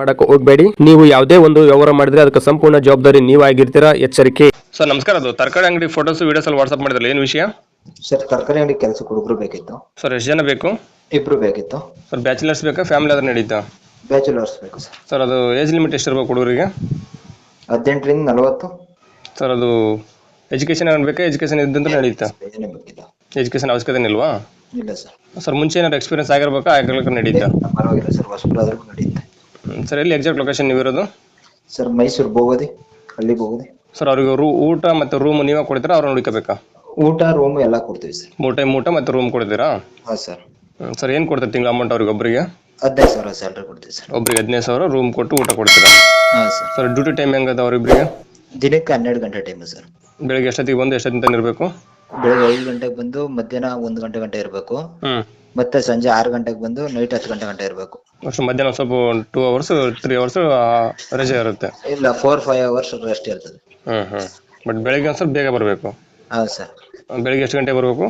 ಮಾಡಕ್ಕೆ ಹೋಗಬೇಡಿ. ನೀವು ಯಾವುದೇ ಒಂದು ವ್ಯವಹಾರ ಮಾಡಿದ್ರೆ ಅದಕ್ಕೆ ಸಂಪೂರ್ಣ ಜವಾಬ್ದಾರಿ ನೀವಾಗಿರ್ತೀರಾ? ಎಚ್ಚರಿಕೆ. ಸರ್ ನಮಸ್ಕಾರ. ಅದು ತರಕಾರಿ ಅಂಗಡಿ ಫೋಟೋಸ್ ವಿಡಿಯೋಸ್ ಅಲ್ಲಿ ವಾಟ್ಸ್ಆಪ್ ಮಾಡಿದ್ರಲ್ಲ ಏನು ವಿಷಯ? ಸರ್ ತರಕಾರಿ ಅಂಗಡಿ ಕೆಲಸ ಹುಡುಗರು ಬೇಕಿತ್ತು. ಸರ್ ಎಷ್ಟು ಜನ ಬೇಕು? ಇಬ್ರು ಬೇಕಿತ್ತು. ಸರ್ ಬ್ಯಾಚುಲರ್ಸ್ ಬೇಕಾ? ಫ್ಯಾಮಿಲಿ ಆದ್ರೆ ನಡೀತಾ? ಬ್ಯಾಚುಲರ್ಸ್ ಬೇಕು ಸರ್. ಸರ್ ಅದು ಏಜ್ ಲಿಮಿಟ್ ಎಷ್ಟಿರ್ಬೇಕು ಹುಡುಗರಿಗೆ? ಹದಿನೆಂಟರಿಂದ ನಲವತ್ತು. ಸರ್ ಅದು ಎಜುಕೇಶನ್ ಬೇಕಾ? ಎಜುಕೇಶನ್ ಇದ್ದಂತ ನಡೀತಾ? ಬೇಕಿಲ್ಲ ಎಜುಕೇಶನ್ ಅವಶ್ಯಕತೆ ಇಲ್ವಾ? ಇಲ್ಲ ಸರ್. ಸರ್ ಮುಂಚೆ ಏನಾದ್ರು ಎಕ್ಸ್ಪೀರಿಯನ್ಸ್ ಆಗಿರ್ಬೇಕಾ? ಆಗಿರ್ಲಿಕ್ಕೆ ನಡೀತಾ? ಪರವಾಗಿಲ್ಲ ಸರ್. ಹೊಸಬ್ರಾದ್ರೂ ಆದ್ರೂ ಹ್ಮ್. ಸರ್ ಎಲ್ಲಿ ಎಕ್ಸಾಕ್ಟ್ ಲೊಕೇಶನ್ ನೀವು ಇರೋದು? ಸರ್ ಮೈಸೂರು ಬೋಗೋದಿ ಹಳ್ಳಿ ಬೋಗೋದಿ. ಸರ್ ಅವ್ರಿಗೆ ರೂ ಊಟ ಮತ್ತು ರೂಮ್ ನೀವೇ ಕೊಡ್ತೀರಾ ಅವ್ರನ್ನ ಹುಡುಕಬೇಕಾ? ಊಟ ರೂಮ್ ಎಲ್ಲ ಕೊಡ್ತೀವಿ ಸರ್. ಮೂರು ಟೈಮ್ ಊಟ ಮತ್ತು ರೂಮ್ ಕೊಡ್ತೀರಾ? ಹಾಂ ಸರ್. ಹ್ಮ್. ಸರ್ ಏನು ಕೊಡ್ತೀರಾ ತಿಂಗಳ ಅಮೌಂಟ್ ಅವ್ರಿಗೆ ಒಬ್ಬರಿಗೆ ಹದಿನೈದು ಸಾವಿರ ಸ್ಯಾಲ್ರಿ ಕೊಡ್ತೀವಿ ಸರ್. ಒಬ್ರಿಗೆ ಹದಿನೈದು ಸಾವಿರ ರೂಮ್ ಕೊಟ್ಟು ಊಟ ಕೊಡ್ತೀರಾ? ಹಾಂ ಸರ್. ಸರ್ ಡ್ಯೂಟಿ ಟೈಮ್ ಹೆಂಗದ ಅವ್ರಿಬ್ರಿಗೆ? ದಿನಕ್ಕೆ ಹನ್ನೆರಡು ಗಂಟೆ ಟೈಮ್ ಸರ್. ಬೆಳಿಗ್ಗೆ ಎಷ್ಟೊತ್ತಿಗೆ ಬಂದು ಎಷ್ಟೊತ್ತಿಗೆ ಇರಬೇಕು ಬೆಳಗ್ಗೆ ಐದು ಗಂಟೆಗೆ ಬಂದು ಮಧ್ಯಾಹ್ನ ಒಂದು ಗಂಟೆ ಗಂಟೆ ಇರಬೇಕು. ಹ್ಮ್. ಮತ್ತೆ ಸಂಜೆ ಆರು ಗಂಟೆಗೆ ಬಂದು ನೈಟ್ ಹತ್ತು ಗಂಟೆ ಗಂಟೆ ಇರಬೇಕು. ಅಷ್ಟು ಮಧ್ಯಾಹ್ನ ಸ್ವಲ್ಪ ಟೂ ಅವರ್ಸ್ ತ್ರೀ ಅವರ್ಸ್ ರಜೆ ಇರುತ್ತೆ. ಇಲ್ಲ ಫೋರ್ ಫೈವ್ ಅವರ್ಸ್ ರೆಸ್ಟ್ ಇರ್ತದೆ. ಹ್ಮ್ ಹ್ಮ್. ಬಟ್ ಬೆಳಿಗ್ಗೆ ಒಂದು ಸ್ವಲ್ಪ ಬೇಗ ಬರಬೇಕು. ಹಾಂ ಸರ್. ಬೆಳಿಗ್ಗೆ ಎಷ್ಟು ಗಂಟೆ ಬರಬೇಕು?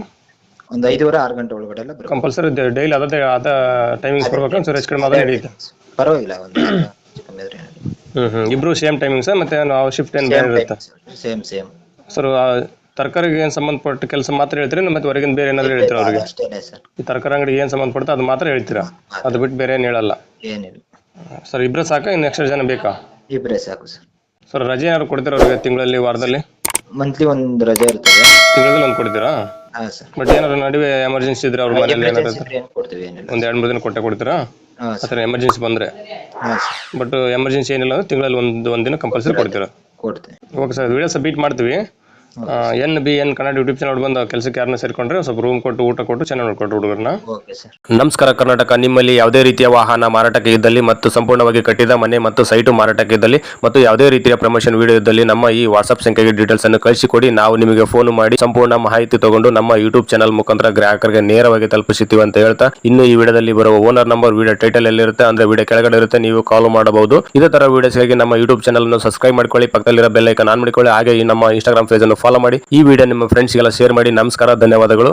ಒಂದು ಐದೂವರೆ ಆರು ಗಂಟೆ ಒಳಗಡೆ ಎಲ್ಲ ಬರಬೇಕು. ಕಂಪಲ್ಸರಿ ಡೈಲಿ ಅದೇ ಅದ ಟೈಮಿಂಗ್ಸ್ ಬರ್ಬೇಕು ಸರ್ ಹೆಚ್ಚು ಕಡಿಮೆ ಅದೇ ನಡೆಯುತ್ತೆ ಪರವಾಗಿಲ್ಲ ಒಂದು ಹೆಚ್ಚು ಕಮ್ಮಿ ಆದ್ರೆ ಏನಿಲ್ಲ. ಹ್ಞೂ ಹ್ಞೂ ಇಬ್ಬರು ಸೇಮ್ ಟೈಮಿಂಗ್ಸ್ ಮತ್ತೆ ನಾವು ಶಿಫ್ಟ್ ಏನು ಬೇರೆ ಇರುತ್ತೆ? ಸೇಮ್ ಸೇಮ್ ಸರ್ ತರಕಾರಿಗೆ ಏನು ಸಂಬಂಧಪಟ್ಟ ಕೆಲಸ ಮಾತ್ರ ಹೇಳ್ತೀರಿ? ಮತ್ತೆ ಹೊರಗಿನ ಬೇರೆ ಏನಾದ್ರು ಹೇಳ್ತೀರಾ ಅವ್ರಿಗೆ? ಅಷ್ಟೇನೆ ಸರ್. ಈ ತರಕಾರಿ ಅಂಗಡಿ ಏನು ಸಂಬಂಧಪಡುತ್ತೆ ಅದು ಮಾತ್ರ ಹೇಳ್ತೀರಾ? ಅದು. ಬಿಟ್ಟು ಬೇರೆ ಏನು ಹೇಳಲ್ಲ? ಏನಿಲ್ಲ. ಸರ್ ಇಬ್ಬರು ಸಾಕ? ಇನ್ನು ಎಕ್ಸ್ಟ್ರಾ ಜನ ಬೇಕಾ? ಇಬ್ಬರೇ ಸಾಕು ಸರ್. ಸರ್ ರಜೆ ಏನಾದ್ರು ಕೊಡ್ತೀರಾ ಅವ್ರಿಗೆ ತಿಂಗಳಲ್ಲಿ ವಾರದಲ್ಲಿ? ಮಂತ್ಲಿ ಒಂದು ರಜೆ ಇರ್ತದೆ. ತಿಂಗಳಲ್ಲಿ ಒಂದು ಕೊಡ್ತೀರಾ? ಹಾಂ ಸರ್. ಬಟ್ ಏನಾದ್ರು ನಡುವೆ ಎಮರ್ಜೆನ್ಸಿ ಇದ್ರೆ ಅವ್ರ ಮನೇಲಿ ಏನಾದ್ರು ಏನು ಕೊಡ್ತೀವಿ? ಏನಿಲ್ಲ ಒಂದು ಎರಡು ಮೂರು ದಿನ ಕೊಟ್ಟೆ ಕೊಡ್ತೀರಾ? ಹಾಂ ಸರ್. ಥರ ಎಮರ್ಜೆನ್ಸಿ ಬಂದ್ರೆ. ಹಾಂ ಸರ್. ಬಟ್ ಎಮರ್ಜೆನ್ಸಿ ಏನಿಲ್ಲ ಅಂದ್ರೆ ತಿಂಗಳಲ್ಲಿ ಒಂದು ಒಂದು ದಿನ ಕಂಪಲ್ಸರಿ ಕೊಡ್ತೀರಾ? ಕೊಡ್ತೀವಿ ಓಕೆ ಸರ್ ವಿಡಿಯೋ ಸಬ್ಮಿಟ್ ಮಾಡ್ತೀವಿ. N B N Kannada YouTube channel ಬಂದು ಕೆಲಸಕ್ಕೆ ಯಾರನ್ನ ಸೇರ್ಕೊಂಡ್ರೆ ಸ್ವಲ್ಪ ರೂಮ್ ಕೊಟ್ಟು ಊಟ ಕೊಟ್ಟು ಚೆನ್ನಾಗಿ ನೋಡ್ಕೊಟ್ಟು ಹುಡುಗರನ್ನ ಓಕೆ ಸರ್ ನಮಸ್ಕಾರ ಕರ್ನಾಟಕ. ನಿಮ್ಮಲ್ಲಿ ಯಾವುದೇ ರೀತಿಯ ವಾಹನ ಮಾರಾಟಕ್ಕೆ ಇದ್ದಲ್ಲಿ ಮತ್ತು ಸಂಪೂರ್ಣವಾಗಿ ಕಟ್ಟಿದ ಮನೆ ಮತ್ತು ಸೈಟು ಮಾರಾಟಕ್ಕೆ ಇದ್ದಲ್ಲಿ ಮತ್ತು ಯಾವುದೇ ರೀತಿಯ ಪ್ರಮೋಷನ್ ವಿಡಿಯೋ ಇದ್ದಲ್ಲಿ ನಮ್ಮ ಈ ವಾಟ್ಸ್ಆಪ್ ಸಂಖ್ಯೆಗೆ ಡೀಟೇಲ್ಸ್ ಅನ್ನು ಕಳಿಸಿಕೊಡಿ. ನಾವು ನಿಮಗೆ ಫೋನ್ ಮಾಡಿ ಸಂಪೂರ್ಣ ಮಾಹಿತಿ ತಗೊಂಡು ನಮ್ಮ ಯೂಟ್ಯೂಬ್ ಚಾನಲ್ ಮುಖಾಂತರ ಗ್ರಾಹಕರಿಗೆ ನೇರವಾಗಿ ತಲುಪಿಸುತ್ತೀವಿ ಅಂತ ಹೇಳ್ತಾ ಇನ್ನು ಈ ವಿಡಿಯೋದಲ್ಲಿ ಬರುವ ಓನರ್ ನಂಬರ್ ವಿಡಿಯೋ ಟೈಟಲ್ ಎಲ್ಲಿರುತ್ತೆ ಅಂದ್ರೆ ವಿಡಿಯೋ ಕೆಳಗಡೆ ಇರುತ್ತೆ ನೀವು ಕಾಲ್ ಮಾಡಬಹುದು. ಇದೇ ತರ ವಿಡಿಯೋಸ್ಗಾಗಿ ನಮ್ಮ ಯೂಟ್ಯೂಬ್ ಚಾನಲ್ ಅನ್ನು ಸಬ್ಸ್ಕ್ರೈಬ್ ಮಾಡ್ಕೊಳ್ಳಿ. ಪಕ್ಕದಲ್ಲಿರೋ ಬೆಲ್ ಐಕನ್ ಆನ್ ಮಾಡಿಕೊಳ್ಳಿ. ಹಾಗೆ ಈ ನಮ್ಮ ಇನ್ಸ್ಟಾಗ್ರಾಮ್ ಪೇಜ್ ಅನ್ನು ಫಾಲೋ ಮಾಡಿ ಈ ವಿಡಿಯೋ ನಿಮ್ಮ ಫ್ರೆಂಡ್ಸ್ಗೆಲ್ಲ ಶೇರ್ ಮಾಡಿ. ನಮಸ್ಕಾರ ಧನ್ಯವಾದಗಳು.